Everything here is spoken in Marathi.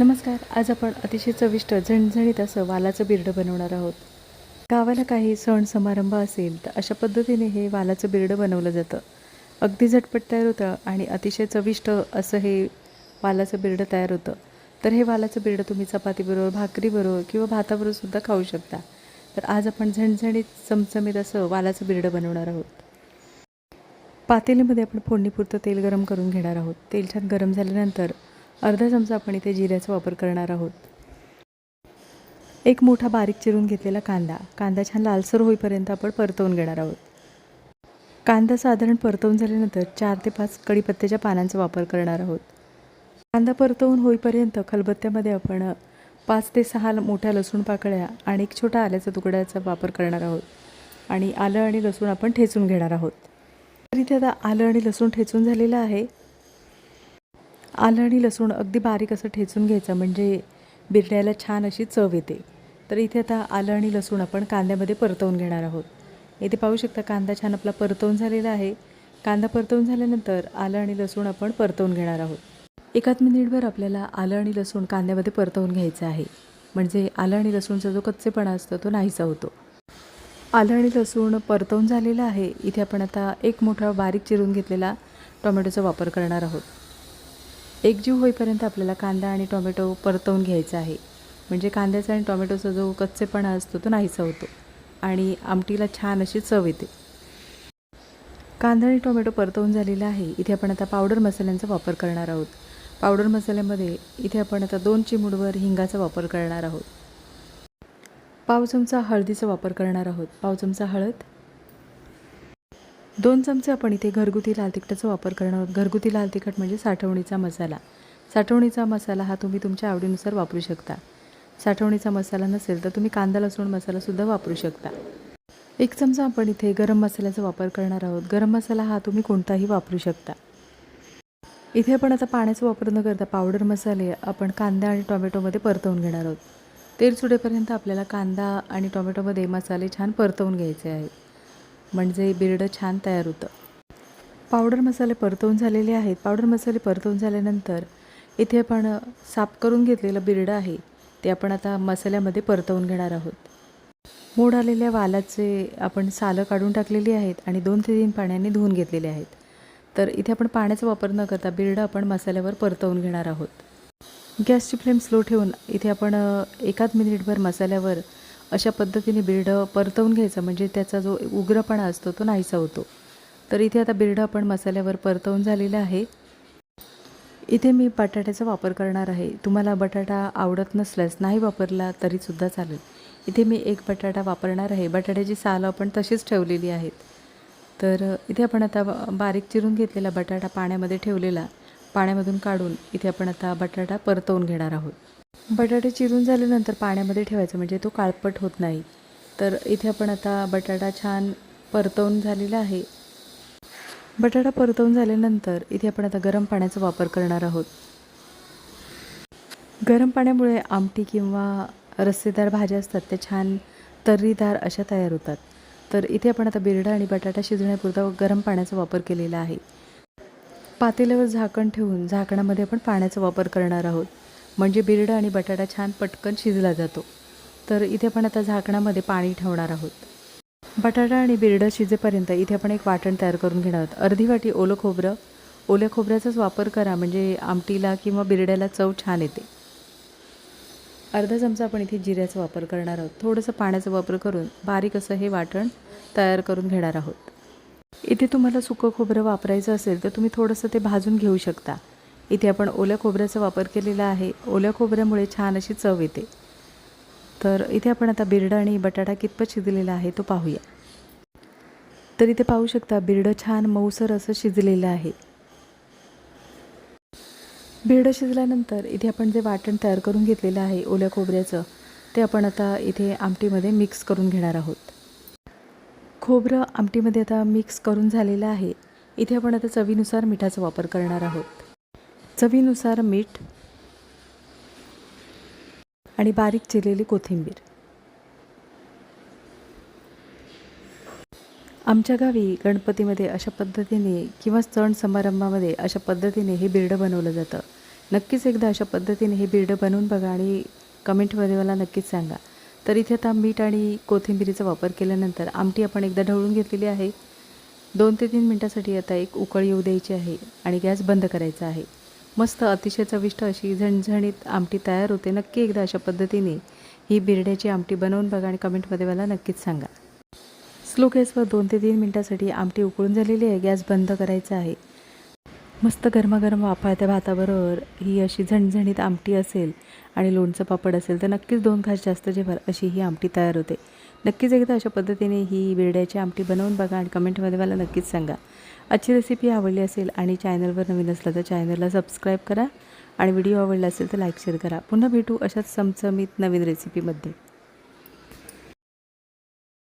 नमस्कार आज आपण अतिशय चविष्ट झणझणीत असं वालाचं बिरडं बनवणार आहोत. गावाला काही सण समारंभ असेल तर अशा पद्धतीने हे वालाचं बिरडं बनवलं जातं. अगदी झटपट तयार होतं आणि अतिशय चविष्ट असं हे वालाचं बिरडं तयार होतं. तर हे वालाचं बिरडं तुम्ही चपातीबरोबर भाकरीबरोबर किंवा भाताबरोबर सुद्धा खाऊ शकता. तर आज आपण झणझणीत चमचमीत असं वालाचं बिरडं बनवणार आहोत. पातेलीमध्ये आपण फोडणीपुरतं तेल गरम करून घेणार आहोत. तेल छान गरम झाल्यानंतर अर्धा चमचा आपण इथे जिऱ्याचा वापर करणार आहोत. एक मोठा बारीक चिरून घेतलेला कांदा. कांदा छान लालसर होईपर्यंत आपण परतवून घेणार आहोत. कांदा साधारण परतवून झाल्यानंतर चार ते पाच कढीपत्त्याच्या पानांचा वापर करणार आहोत. कांदा परतवून होईपर्यंत खलबत्त्यामध्ये आपण पाच ते सहा मोठ्या लसूण पाकळ्या आणि एक छोटा आल्याचा तुकड्याचा वापर करणार आहोत. आणि आलं आणि लसूण आपण ठेचून घेणार आहोत. तर इथे आता आलं आणि लसूण ठेचून झालेलं आहे. आलं आणि लसूण अगदी बारीक असं ठेचून घ्यायचं म्हणजे बिरड्याला छान अशी चव येते. तर इथे आता आलं आणि लसूण आपण कांद्यामध्ये परतवून घेणार आहोत. इथे पाहू शकता कांदा छान आपला परतवून झालेला आहे. कांदा परतवून झाल्यानंतर आलं आणि लसूण आपण परतवून घेणार आहोत. एकाच मिनिटभर आपल्याला आलं आणि लसूण कांद्यामध्ये परतवून घ्यायचं आहे. म्हणजे आलं आणि लसूणचा जो कच्चेपणा असतो तो नाहीसा होतो. आलं आणि लसूण परतवून झालेलं आहे. इथे आपण आता एक मोठा बारीक चिरून घेतलेला टोमॅटोचा वापर करणार आहोत. एकजीव होईपर्यंत आपल्याला कांदा आणि टोमॅटो परतवून घ्यायचा आहे. म्हणजे कांद्याचा आणि टोमॅटोचा जो कच्चेपणा असतो तो नाहीसा होतो आणि आमटीला छान अशी चव येते. कांदा आणि टोमॅटो परतवून झालेला आहे इथे आपण आता पावडर मसाल्यांचा वापर करणार आहोत. पावडर मसाल्यामध्ये इथे आपण आता दोन चिमूडवर हिंगाचा वापर करणार आहोत. पाव चमचा हळदीचा वापर करणार आहोत. पाव चमचा हळद दोन चमचे आपण इथे घरगुती लाल तिखटाचा वापर करणार आहोत. घरगुती लाल तिखट म्हणजे साठवणीचा मसाला. साठवणीचा मसाला हा तुम्ही तुमच्या आवडीनुसार वापरू शकता. साठवणीचा मसाला नसेल तर तुम्ही कांदा लसूण मसालासुद्धा वापरू शकता. एक चमचा आपण इथे गरम मसाल्याचा वापर करणार आहोत. गरम मसाला हा तुम्ही कोणताही वापरू शकता. इथे आपण आता पाण्याचा वापर न करता पावडर मसाले आपण कांदा आणि टोमॅटोमध्ये परतवून घेणार आहोत. तेल सुटेपर्यंत आपल्याला कांदा आणि टोमॅटोमध्ये मसाले छान परतवून घ्यायचे आहेत. म्हणजे बिरडं छान तयार होतं. पावडर मसाले परतवून झालेले आहेत. पावडर मसाले परतवून झाल्यानंतर इथे आपण साफ करून घेतलेलं बिरडं आहे ते आपण आता मसाल्यामध्ये परतवून घेणार आहोत. मोड आलेल्या वालाचे आपण सालं काढून टाकलेली आहेत आणि दोन ते तीन पाण्याने धुवून घेतलेले आहेत. तर इथे आपण पाण्याचा वापर न करता बिरडं आपण मसाल्यावर परतवून घेणार आहोत. गॅसची फ्लेम स्लो ठेवून इथे आपण एकाच मिनिटभर मसाल्यावर अशा पद्धतीने बिरडं परतवून घ्यायचं. म्हणजे त्याचा जो उग्रपणा असतो तो नाहीसा होतो. तर इथे आता बिरडं आपण मसाल्यावर परतवून झालेलं आहे. इथे मी बटाट्याचा वापर करणार आहे. तुम्हाला बटाटा आवडत नसल्यास नाही वापरला तरीसुद्धा चालेल. इथे मी एक बटाटा वापरणार आहे. बटाट्याची सालं आपण तशीच ठेवलेली आहेत. तर इथे आपण आता बारीक चिरून घेतलेला बटाटा पाण्यामध्ये ठेवलेला. पाण्यामधून काढून इथे आपण आता बटाटा परतवून घेणार आहोत. बटाटे चिरून झाल्यानंतर पाण्यामध्ये ठेवायचं म्हणजे तो काळपट होत नाही. तर इथे आपण आता बटाटा छान परतवून झालेला आहे. बटाटा परतवून झाल्यानंतर इथे आपण आता गरम पाण्याचा वापर करणार आहोत. गरम पाण्यामुळे आमटी किंवा रस्सेदार भाज्या असतात त्या छान तर्रीदार अशा तयार होतात. तर इथे आपण आता बिरडा आणि बटाटा शिजण्यापुरता गरम पाण्याचा वापर केलेला आहे. पातेल्यावर झाकण ठेवून झाकणामध्ये आपण पाण्याचा वापर करणार आहोत. म्हणजे बिरडं आणि बटाटा छान पटकन शिजला जातो. तर इथे आपण आता झाकणामध्ये पाणी ठेवणार आहोत. बटाटा आणि बिरडं शिजेपर्यंत इथे आपण एक वाटण तयार करून घेणार आहोत. अर्धी वाटी ओलं खोबरं. ओल्या खोबऱ्याचाच वापर करा म्हणजे आमटीला किंवा बिरड्याला चव छान येते. अर्धा चमचा आपण इथे जिऱ्याचा वापर करणार आहोत. थोडंसं पाण्याचा वापर करून बारीक असं हे वाटण तयार करून घेणार आहोत. इथे तुम्हाला सुकं खोबरं वापरायचं असेल तर तुम्ही थोडंसं ते भाजून घेऊ शकता. इथे आपण ओल्या खोबऱ्याचा वापर केलेला आहे. ओल्या खोबऱ्यामुळे छान अशी चव येते. तर इथे आपण आता बिरडं आणि बटाटा कितपत शिजलेला आहे तो पाहूया. तर इथे पाहू शकता बिरडं छान मऊसर असं शिजलेलं आहे. बिरडं शिजल्यानंतर इथे आपण जे वाटण तयार करून घेतलेलं आहे ओल्या खोबऱ्याचं ते आपण आता इथे आमटीमध्ये मिक्स करून घेणार आहोत. खोबरं आमटीमध्ये आता मिक्स करून झालेलं आहे. इथे आपण आता चवीनुसार मिठाचा वापर करणार आहोत. चवीनुसार मीठ आणि बारीक चिरलेली कोथिंबीर. आमच्या गावी गणपतीमध्ये अशा पद्धतीने किंवा सण समारंभामध्ये अशा पद्धतीने हे बिरडं बनवलं जातं. नक्कीच एकदा अशा पद्धतीने हे बिरडं बनवून बघा आणि कमेंटमध्ये मला नक्कीच सांगा. तर इथे आता मीठ आणि कोथिंबिरीचा वापर केल्यानंतर आमटी आपण एकदा ढवळून घेतलेली आहे. दोन ते तीन मिनटासाठी आता एक उकळ येऊ द्यायची आहे आणि गॅस बंद करायचा आहे. मस्त अतिशय चविष्ट अशी झणझणीत आमटी तयार होते. नक्की एकदा अशा पद्धतीने ही बिरड्याची आमटी बनवून बघा आणि कमेंटमध्ये मला नक्कीच सांगा. स्लो गॅसवर दोन ते तीन मिनटासाठी आमटी उकळून झालेली आहे गॅस बंद करायचा आहे. मस्त गरमागरम वाफाळत्या भाताबरोबर ही अशी झणझणीत आमटी असेल आणि लोणचं पापड असेल तर नक्कीच दोन घास जास्त जेवर अशी ही आमटी तयार होते. नक्कीच एकदा अशा पद्धतीने ही बिरड्याची आमटी बनवून बघा आणि कमेंटमध्ये मला नक्कीच सांगा. आजची रेसिपी आवडली असेल आणि चॅनलवर नवीन असलं तर चॅनलला सबस्क्राईब करा आणि व्हिडिओ आवडला असेल तर लाईक शेअर करा. पुन्हा भेटू अशाच चमचमीत नवीन रेसिपीमध्ये